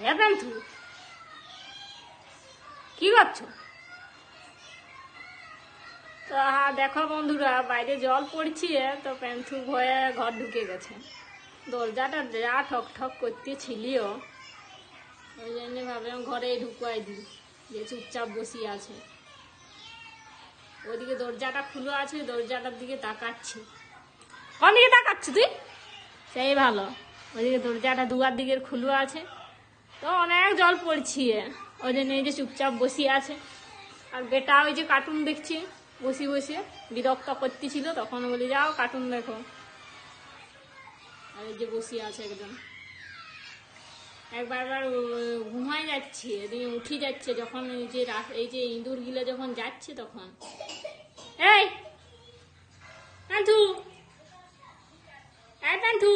হ্যাঁ পেন্থু কি করছ তো দেখো বন্ধুরা, বাইরে জল পড়ছে, তো পেন্থু ভয়ে ঘর ঢুকে গেছে। দরজাটা যা ঠক ঠক করতে ছিলিও, ওই জন্য ভাবলাম ঘরে ঢুকাই দিই, যে চুপচাপ বসিয়ে আছে। ওইদিকে দরজাটা খুলে আছে, দরজাটার দিকে তাকাচ্ছি। কোন দিকে তাকাচ্ছি তুই? সেই ভালো ওইদিকে দরজাটা দুয়ার দিকের খুলে আছে। তো অনেক জল পড়ছি। ওই জন্য এই যে চুপচাপ বসিয়ে আছে। আর বেটা ওই যে কার্টুন দেখছি, বসে বসে বিরক্ত করতেছিল, তখন বলি, যাও কার্টুন দেখো। আর এই যে বসিয়ে আছে একদম একবার একবার ঘুমাই যাচ্ছে, এদিকে উঠে যাচ্ছে, যখন এই যে এই যে ইঁদুর গিলে যখন যাচ্ছে তখন। এই পান্থু এই পান্থু